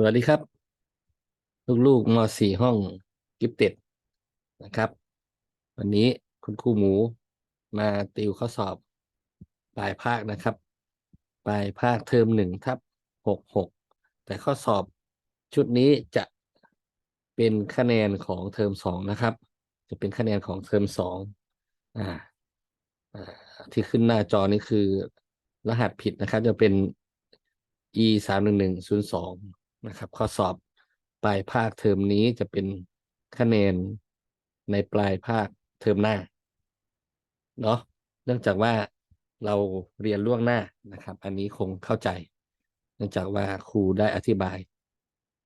สวัสดีครับ ลูกๆม .4 ห้องกิฟเต็ดนะครับ วันนี้คุณครูหมูมาติวข้อสอบ ปลายภาคนะครับ ปลายภาคเทอมหนึ่งทับหกหกแต่ข้อสอบชุดนี้จะเป็นคะแนนของเทอมสองนะครับ จะเป็นคะแนนของเทอมสองอ่าอ่าที่ขึ้นหน้าจอนี่คือรหัสผิดนะครับ จะเป็น e สามหนึ่งหนึ่งศูนย์สอง นะครับข้อสอบปลายภาคเทอมนี้จะเป็นคะแนนในปลายภาคเทอมหน้าเนาะเนื่องจากว่าเราเรียนล่วงหน้านะครับ อันนี้คงเข้าใจ เนื่องจากว่าครูได้อธิบาย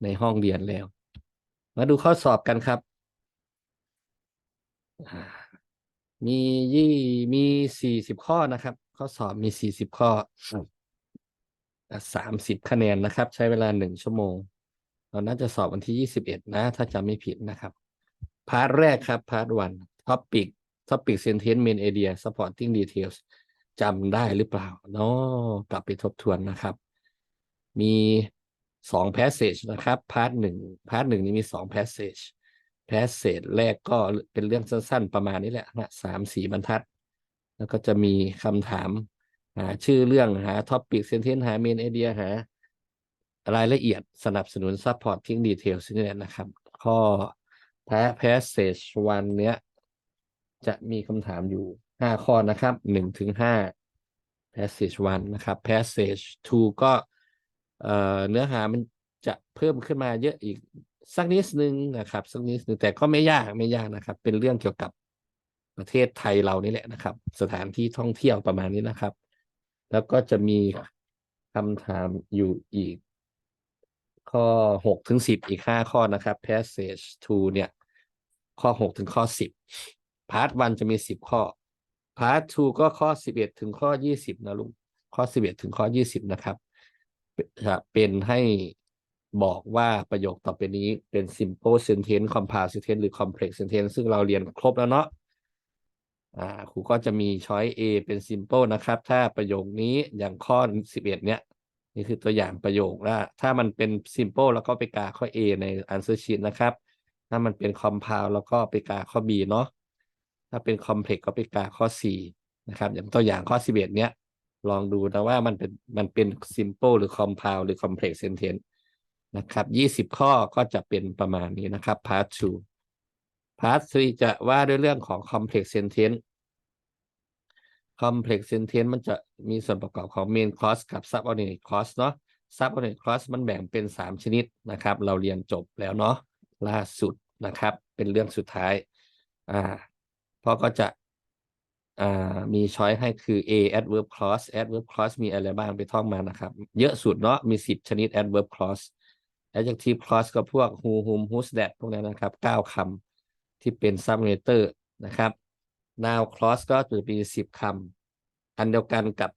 ในห้องเรียนแล้ว มาดูข้อสอบกันครับ มียี่มีสี่สิบข้อนะครับ ข้อสอบมีสี่สิบข้อ สามสิบคะแนนนะครับ ใช้เวลาหนึ่งชั่วโมง เราน่าจะสอบวันที่ยี่สิบเอ็ดนะ ถ้าจำไม่ผิดนะครับ พาร์ทแรกครับ พาร์ทวันท็อปิกท็อปิกเซนเทนเมนเอเดียสปอร์ตติ้งดีเทลจำได้หรือเปล่าเนาะกลับไปทบทวนนะครับ มีสองแพสเซจนะครับ พาร์ทหนึ่งพาร์ทหนึ่งนี้มีสองแพสเซจแพสเซจแรกก็เป็นเรื่องสั้นๆ ประมาณนี้แหละนะสามสี่บรรทัด แล้วก็จะมีคำถาม หาชื่อเรื่องหาท็อปิกเซนเทนหาเมนไอเดียหารายละเอียดสนับสนุน supporting details นี่แหละนะครับ ข้อแพ้ passage วันเนี้ย จะมีคำถามอยู่ห้าข้อนะครับหนึ่งถึงห้า passage one นะครับ passage two ก็เเนื้อหามันจะเพิ่มขึ้นมาเยอะอีกสักนิดนึงนะครับสักนิดนึงแต่ก็ไม่ยากไม่ยากนะครับ เป็นเรื่องเกี่ยวกับประเทศไทยเรานี่แหละนะครับ สถานที่ท่องเที่ยวประมาณนี้นะครับ แล้วก็จะมีคำถามอยู่อีก ข้อหกถึงสิบอีกห้าข้อนะครับ passage two เนี่ย ข้อหกถึงข้อสิบ part one จะมีสิบข้อ part two ก็ข้อสิบเอ็ดถึงข้อยี่สิบนะลุงข้อสิบเอ็ดถึงข้อยี่สิบนะครับจะเป็นให้บอกว่าประโยคต่อไปนี้เป็น simple sentence compound sentence หรือ complex sentence ซึ่งเราเรียนครบแล้วเนาะ อ่าครูก็จะมี choice A เป็น simple นะครับ ถ้าประโยคนี้อย่างข้อสิบเอ็ดเนี้ยนี่คือตัวอย่างประโยคนะถ้ามันเป็น simple แล้วก็ไปกาข้อ A ใน answer sheet นะครับ ถ้ามันเป็น compound แล้วก็ไปกาข้อ B เนาะถ้าเป็น complex ก็ไปกาข้อ C นะครับ อย่างตัวอย่างข้อ 11 เนี้ยลองดูนะว่ามันเป็นมันเป็น simple หรือ compound หรือ complex sentence นะครับ 20 ข้อก็จะเป็นประมาณนี้นะครับ part 2 part 3จะว่าด้วยเรื่องของ complex sentence complex sentence มันจะมีส่วนประกอบของ main clause กับ subordinate clause เนาะ subordinate clause มันแบ่งเป็น 3 ชนิดนะครับ เราเรียนจบแล้วเนาะล่าสุดนะครับ เป็นเรื่องสุดท้ายอ่าพอก็จะอ่ามีช้อยให้คือ A adverb clause adverb clause มีอะไรบ้างไปท่องมานะครับ เยอะสุดเนาะมี 10 ชนิด adverb clause adjective clause ก็พวก who whom whose that พวกนั้นนะครับ 9คำ ที่เป็น subordinator นะครับ noun clause ก็จะมีสิบคำอันเดียวกันกับ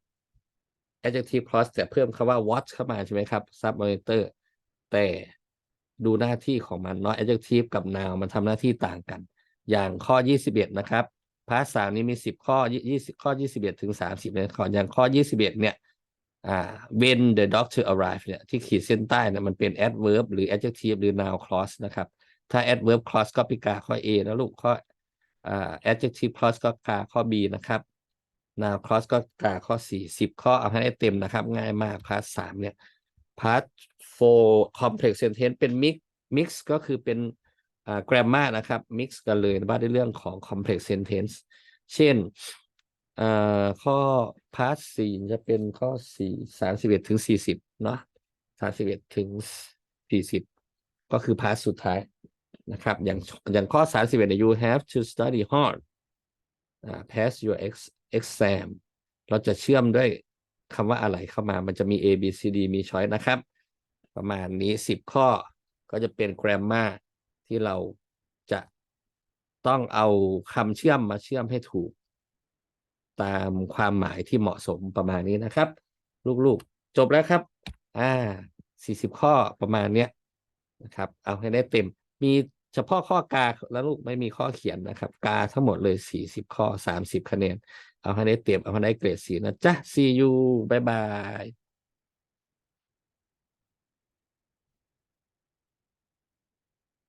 adjective clause แต่เพิ่มคำว่า what เข้ามาใช่ไหมครับ subordinator แต่ดูหน้าที่ของมันเนาะ adjective กับ noun มันทำหน้าที่ต่างกัน อย่างข้อ 21 นะครับพาร์ทสามนี้มี 10 ข้อ 20 ข้อ 21 ถึง 30เนี่ยขออย่างข้อ 21 เนี่ยอ่า when the doctor arrive เนี่ยที่ขีดเส้นใต้เนี่ยมันเป็น adverb หรือ adjective หรือ noun clause นะครับ ถ้า adverb clause ก็ไปกาข้อ A นะลูกข้อ adjective clause ก็กาข้อ B นะครับ noun clause ก็กาข้อ 4 10 ข้อเอาให้ได้เต็มนะครับ ง่ายมาก พาร์ทสามเนี่ย พาร์ท four complex sentence เป็น mix mix ก็คือเป็น grammar นะครับ mix กันเลยว่าในเรื่องของ complex sentence เช่นข้อ part สี่จะเป็นข้อสี่สามสิบเอ็ดถึงสี่สิบเนาะสามสิบเอ็ดถึงสี่สิบก็คือ part สุดท้าย นะครับอย่างอย่างข้อสามสิบเอ็ด you have to study hard อ่า pass your ex exam เราจะเชื่อมด้วยคำว่าอะไรเข้ามา มันจะมี A B C D มี choice นะครับ ประมาณนี้สิบข้อก็จะเป็น grammar ที่เราจะต้องเอาคำเชื่อมมาเชื่อมให้ถูก ตามความหมายที่เหมาะสมประมาณนี้นะครับ ลูกๆ จบแล้วครับ อ่าสี่สิบข้อประมาณเนี้ยนะครับ เอาให้ได้เต็มมี เฉพาะข้อกาแล้วลูกไม่มีข้อเขียนนะครับ กาทั้งหมดเลยสี่สิบข้อสามสิบคะแนน เอาให้ได้เตรียมเอาให้ได้เกรดสีนะจ๊ะ see you บ๊ายบาย